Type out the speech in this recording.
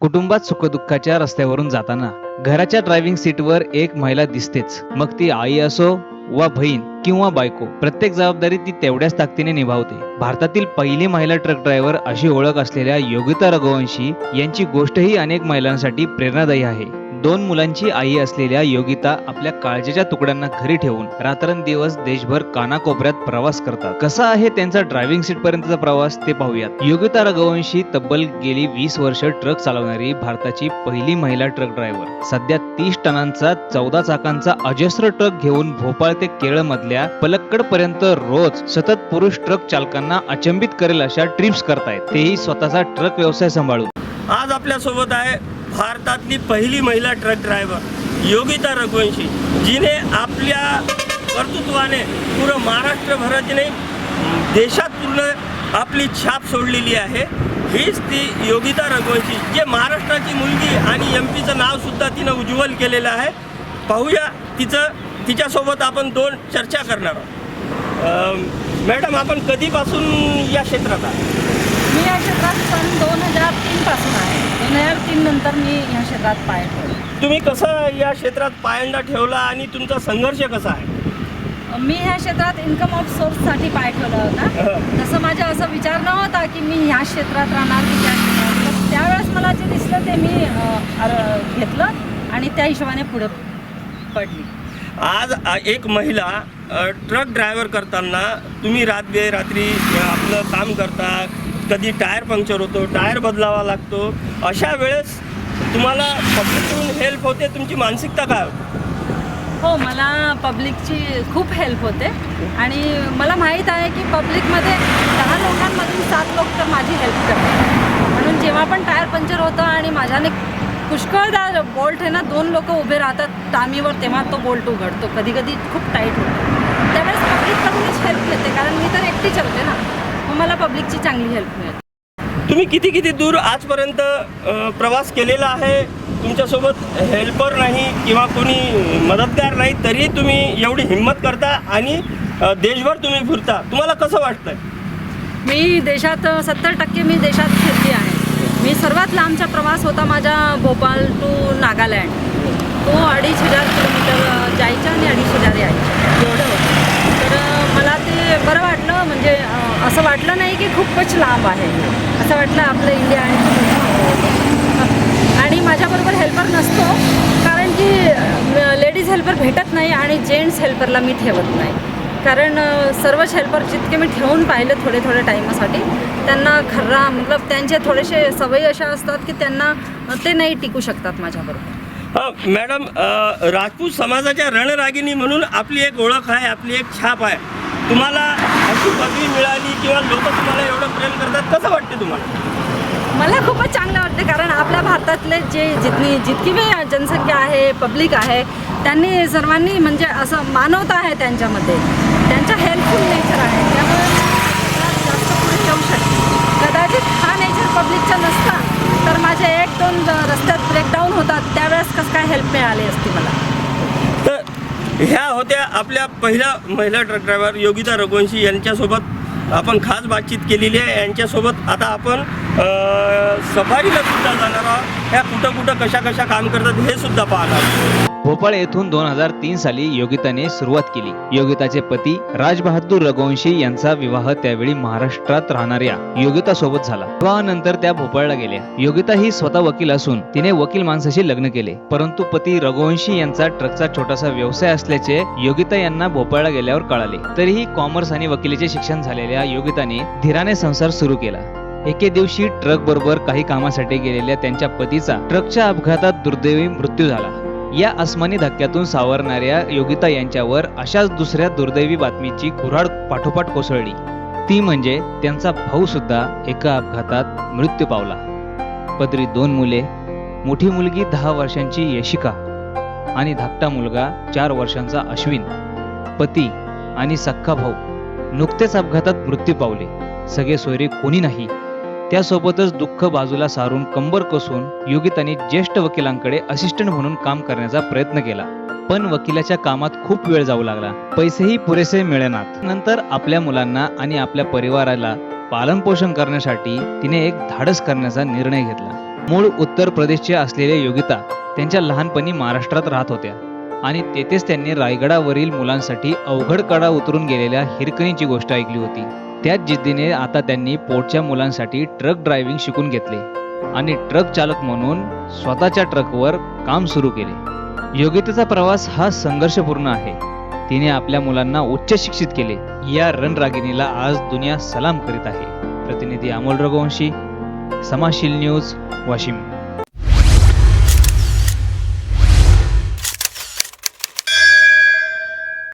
कुटुंबात सुखदुःखाच्या रस्त्यावरून जाताना घराच्या ड्रायव्हिंग सीटवर एक महिला दिसतेच. मग ती आई असो वा बहीण किंवा बायको प्रत्येक जबाबदारी ती तेवढ्याच ताकदीने निभावते. भारतातील पहिली महिला ट्रक ड्रायव्हर अशी ओळख असलेल्या योगिता रघुवंशी यांची गोष्टही अनेक महिलांसाठी प्रेरणादायी आहे. दोन मुलांची आई असलेल्या योगिता आपल्या काळजीच्या तुकड्यांना घरी ठेवून रात्रंदिवस देशभर कानाकोपऱ्यात प्रवास करतात. कसा आहे त्यांचा ड्रायव्हिंग सीट पर्यंतचा प्रवास ते पाहूयात. योगिता रघुवंशी तब्बल गेली वीस वर्ष ट्रक चालवणारी भारताची पहिली महिला ट्रक ड्रायव्हर सध्या तीस टनांचा चौदा चाकांचा अजस्र ट्रक घेऊन भोपाळ ते केरळ मधल्या पलक्कड पर्यंत रोज सतत पुरुष ट्रक चालकांना अचंबित करेल अशा ट्रिप्स करतायत. तेही स्वतःचा ट्रक व्यवसाय सांभाळून. आज आपल्यासोबत आहे भारतातली पहिली महिला ट्रक ड्रायव्हर योगिता रघुवंशी जिने आपल्या कर्तृत्वाने पुरं महाराष्ट्रभरात नाही देशात पूर्ण आपली छाप सोडलेली आहे. हीच ती योगिता रघुवंशी जे महाराष्ट्राची मुलगी आणि एम पीचं नावसुद्धा तिनं उज्ज्वल केलेलं आहे. पाहूया तिचं तिच्यासोबत आपण दोन चर्चा करणार आहोत. मॅडम आपण कधीपासून या क्षेत्रात आहे मी या क्षेत्रात सन दोन हजार तीन पासून आहे. दोन हजार तीन नंतर मी या क्षेत्रात पाय ठेवले तुम्ही कसं या क्षेत्रात पायंडा ठेवला आणि तुमचा संघर्ष कसा आहे? मी ह्या क्षेत्रात इन्कम ऑफ सोर्ससाठी पाय ठेवला होता. तसं माझा असा विचार नव्हता की मी ह्या क्षेत्रात राहणार की त्या क्षेत्रात तर त्यावेळेस मला जे दिसलं ते मी घेतलं आणि त्या हिशोबाने पुढे पडली. आज एक महिला ट्रक ड्रायव्हर करताना तुम्ही रात रात्री आपलं काम करता कधी टायर पंक्चर होतो टायर बदलावा लागतो अशा वेळेस तुम्हाला पब्लिककडून हेल्प होते तुमची मानसिकता काय होते? हो मला पब्लिकची खूप हेल्प होते. आणि मला माहीत आहे की पब्लिकमध्ये दहा लोकांमधून सात लोक तर माझी हेल्प करतात. म्हणून जेव्हा पण टायर पंक्चर होतं आणि माझ्याने पुष्कळदा बोल्ट आहे ना दोन लोक उभे राहतात टामीवर तेव्हा तो बोल्ट उघडतो. कधी कधी खूप टाईट होतो. त्यावेळेस पब्लिककडूनच हेल्प घेते कारण मी तर एकटी चलते ना. मग मला पब्लिकची चांगली हेल्प मिळते. तुम्ही किती किती दूर आजपर्यंत प्रवास केलेला आहे? तुमच्यासोबत हेल्पर नाही किंवा कोणी मदतगार नाही तरी तुम्ही एवढी हिंमत करता आणि देशभर तुम्ही फिरता. तुम्हाला कसं वाटतंय? मी देशात सत्तर टक्के मी देशात आहे मी सर्वात लांबचा प्रवास होता माझा भोपाळ टू नागालँड. तो अडीच हजार किलोमीटर जायचा आणि अडीच हजार यायचं. एवढं होतं. तर मला ते बरं वाटलं म्हणजे असं वाटलं नाही की खूपच लांब आहे. असं वाटलं आपलं इंडिया आणि आणि माझ्याबरोबर हेल्पर नसतो कारण की लेडीज हेल्पर भेटत नाही आणि जेंट्स हेल्परला मी ठेवत नाही. कारण सर्वच हेल्पर जितके मी ठेवून पाहिले थोडे थोडे टाईमासाठी त्यांना खर्रा मतलब त्यांचे थोडेसे सवयी अशा असतात की त्यांना ते नाही टिकू शकतात माझ्याबरोबर. मॅडम राजपूत समाजाच्या रणरागिणी म्हणून आपली एक ओळख आहे आपली एक छाप आहे. तुम्हाला अशी पदवी मिळाली किंवा लोक तुम्हाला एवढं प्रेम करतात कसं वाटते तुम्हाला? मला खूपच चांगलं वाटते कारण आपल्या भारतातले जे जितनी जितकी बी जनसंख्या आहे पब्लिक आहे त्यांनी सर्वांनी म्हणजे असं मानवता आहे त्यांच्यामध्ये. त्यांचा हेल्पफुल नेचर आहे. त्यामुळे जास्त पुढे येऊ शकते कदाचित हा नेचर पब्लिकचा नसता तर माझे एक दोन रस्त्यात ब्रेकडाऊन होतात त्यावेळेस कसं काय हेल्प मिळाली असती मला? तर ह्या होत्या आपल्या पहिल्या महिला ट्रक ड्रायव्हर योगिता रघुवंशी यांच्यासोबत आपण खास बातचीत केलेली आहे. यांच्यासोबत आता आपण सफारीला सुद्धा जाणार आहोत. ह्या कुठं कुठं कशा कशा काम करतात हे सुद्धा पाहणार. भोपाळ येथून दोन हजार तीन साली योगिताने सुरुवात केली. योगिताचे पती राजबहादूर रघुवंशी यांचा विवाह त्यावेळी महाराष्ट्रात राहणाऱ्या योगिता सोबत झाला. विवाहानंतर त्या भोपाळला गेल्या. योगिता ही स्वतः वकील असून तिने वकील माणसाशी लग्न केले. परंतु पती रघुवंशी यांचा ट्रकचा छोटासा व्यवसाय असल्याचे योगिता यांना भोपाळला गेल्यावर कळाले. तरीही कॉमर्स आणि वकिलीचे शिक्षण झालेल्या योगिताने धीराने संसार सुरू केला. एके दिवशी ट्रक बरोबर काही कामासाठी गेलेल्या त्यांच्या पतीचा ट्रकच्या अपघातात दुर्दैवी मृत्यू झाला. या अस्मानी धक्क्यातून सावरणाऱ्या योगिता यांच्यावर अशाच दुसऱ्या दुर्दैवी बातमीची कुऱ्हाड पाठोपाठ कोसळली. ती म्हणजे त्यांचा भाऊ सुद्धा एका अपघातात मृत्यू पावला. पदरी दोन मुले मोठी मुलगी दहा वर्षांची यशिका आणि धाकटा मुलगा चार वर्षांचा अश्विन. पती आणि सख्खा भाऊ नुकतेच अपघातात मृत्यू पावले. सगळे सोयरे कोणी नाही. त्यासोबतच दुःख बाजूला सारून कंबर कसून योगिताने ज्येष्ठ वकिलांकडे असिस्टंट म्हणून काम करण्याचा प्रयत्न केला. पण वकिलाच्या कामात खूप वेळ जाऊ लागला. पैसेही पुरेसे मिळेनात. नंतर आपल्या मुलांना आणि आपल्या परिवाराला पालनपोषण करण्यासाठी तिने एक धाडस करण्याचा निर्णय घेतला. मूळ उत्तर प्रदेशचे असलेल्या योगिता त्यांच्या लहानपणी महाराष्ट्रात राहत होत्या आणि तेथेच त्यांनी रायगडावरील मुलांसाठी अवघड कडा उतरून गेलेल्या हिरकणीची गोष्ट ऐकली होती. त्याच जिद्दीने आता त्यांनी पोटच्या मुलांसाठी ट्रक ड्रायव्हिंग शिकून घेतले आणि ट्रक चालक म्हणून स्वतःच्या ट्रकवर काम सुरू केले. योगितेचा प्रवास हा संघर्षपूर्ण आहे. तिने आपल्या मुलांना उच्च शिक्षित केले. या रणरागिणीला आज दुनिया सलाम करीत आहे. प्रतिनिधी अमोल रघुवंशी समाशील न्यूज वाशिम.